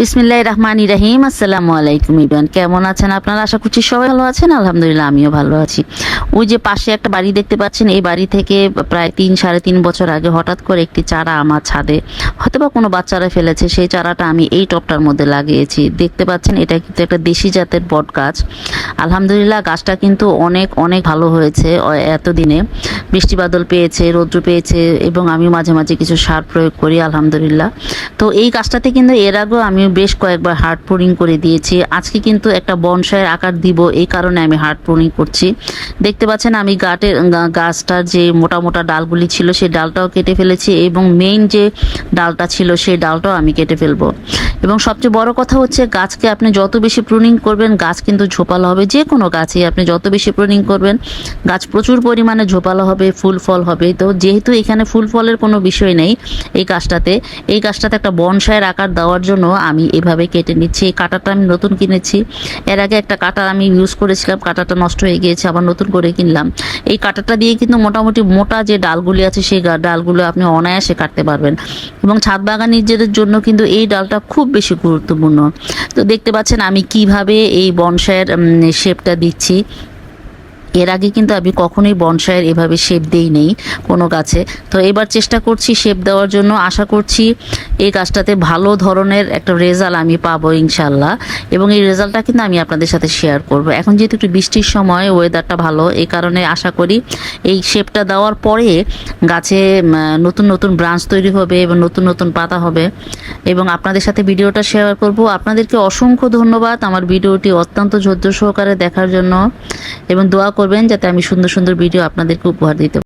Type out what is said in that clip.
বিসমিল্লাহ রহমান ইরাহিম আসসালামু আলাইকুম ইবান কেমন আছেন আপনারা? আশা করছি সবাই ভালো আছেন। আলহামদুলিল্লাহ, আমিও ভালো আছি। ওই যে পাশে একটা বাড়ি দেখতে পাচ্ছেন, এই বাড়ি থেকে প্রায় তিন, সাড়ে তিন বছর আগে হঠাৎ করে একটি চারা আমার ছাদে হয়তো বা কোনো বাচ্চারা ফেলেছে, সেই চারাটা আমি এই টপটার মধ্যে লাগিয়েছি। দেখতে পাচ্ছেন, এটা কিন্তু একটা দেশি জাতের বট গাছ আলহামদুলিল্লাহ, গাছটা কিন্তু অনেক অনেক ভালো হয়েছে, এতদিনে। বৃষ্টি বাদল পেয়েছে, রৌদ্র পেয়েছে এবং আমি মাঝে মাঝে কিছু সার প্রয়োগ করি, আলহামদুলিল্লাহ। তো এই গাছটাতে কিন্তু এর আগেও আমি বেশ কয়েকবার হার্ড পোরিং করে দিয়েছি। আজকে কিন্তু একটা বনসাইয়ের আকার দিব, এই কারণে আমি হার্ড পোরিং করছি। দেখতে পাচ্ছেন আমি গাটের গাছটার যে মোটা মোটা ডালগুলি ছিল, সেই ডালটাও কেটে ফেলেছি এবং মেইন যে ডালটা ছিল, সেই ডালটাও আমি কেটে ফেলব। এবং সবচেয়ে বড় কথা হচ্ছে গাছকে আপনি যত বেশি প্রুনিং করবেন, গাছ কিন্তু ঝোপালো হবে। যে কোনো গাছই আপনি যত বেশি প্রুনিং করবেন, গাছ প্রচুর পরিমাণে ঝোপালো হবে। ফুল ফল হবে। তো যেহেতু এখানে ফুল ফলের কোনো বিষয় নেই এই গাছটাতে এই গাছটাতে একটা বনসায়ের আকার দেওয়ার জন্য আমি এভাবে কেটে নিচ্ছি। এই কাঁটাটা আমি নতুন কিনেছি। এর আগে একটা কাঁটা আমি ইউজ করেছিলাম, কাঁটাটা নষ্ট হয়ে গিয়েছে, আবার নতুন করে কিনলাম। এই কাঁটাটা দিয়ে কিন্তু মোটামুটি মোটা যে ডালগুলি আছে, সেই ডালগুলো আপনি অনায়াসে কাটতে পারবেন। এবং ছাদ বাগানিদের জন্য কিন্তু এই ডালটা খুব বেশি গুরুত্বপূর্ণ। তো দেখতে পাচ্ছেন আমি কীভাবে এই বনসায়ের শেপটা দিচ্ছি। এর আগে কিন্তু আমি কখনোই বনসাইয়ের এভাবে শেপ দেই নেই কোনো গাছে। তো এবার চেষ্টা করছি শেপ দেওয়ার জন্য। আশা করছি এই গাছটাতে ভালো ধরনের একটা রেজাল্ট আমি পাবো ইনশাল্লাহ এবং এই রেজাল্টটা কিন্তু আমি আপনাদের সাথে শেয়ার করব। এখন যেহেতু একটু বৃষ্টির সময় ওয়েদারটা ভালো এই কারণে আশা করি এই শেপটা দেওয়ার পরে গাছে নতুন নতুন ব্রাঞ্চ তৈরি হবে এবং নতুন নতুন পাতা হবে। এবং আপনাদের সাথে ভিডিওটা শেয়ার করব। আপনাদেরকে অসংখ্য ধন্যবাদ আমার ভিডিওটি অত্যন্ত ধৈর্য সহকারে দেখার জন্য। এবং দোয়া করবেন যাতে আমি সুন্দর সুন্দর ভিডিও আপনাদেরকে উপহার দিতে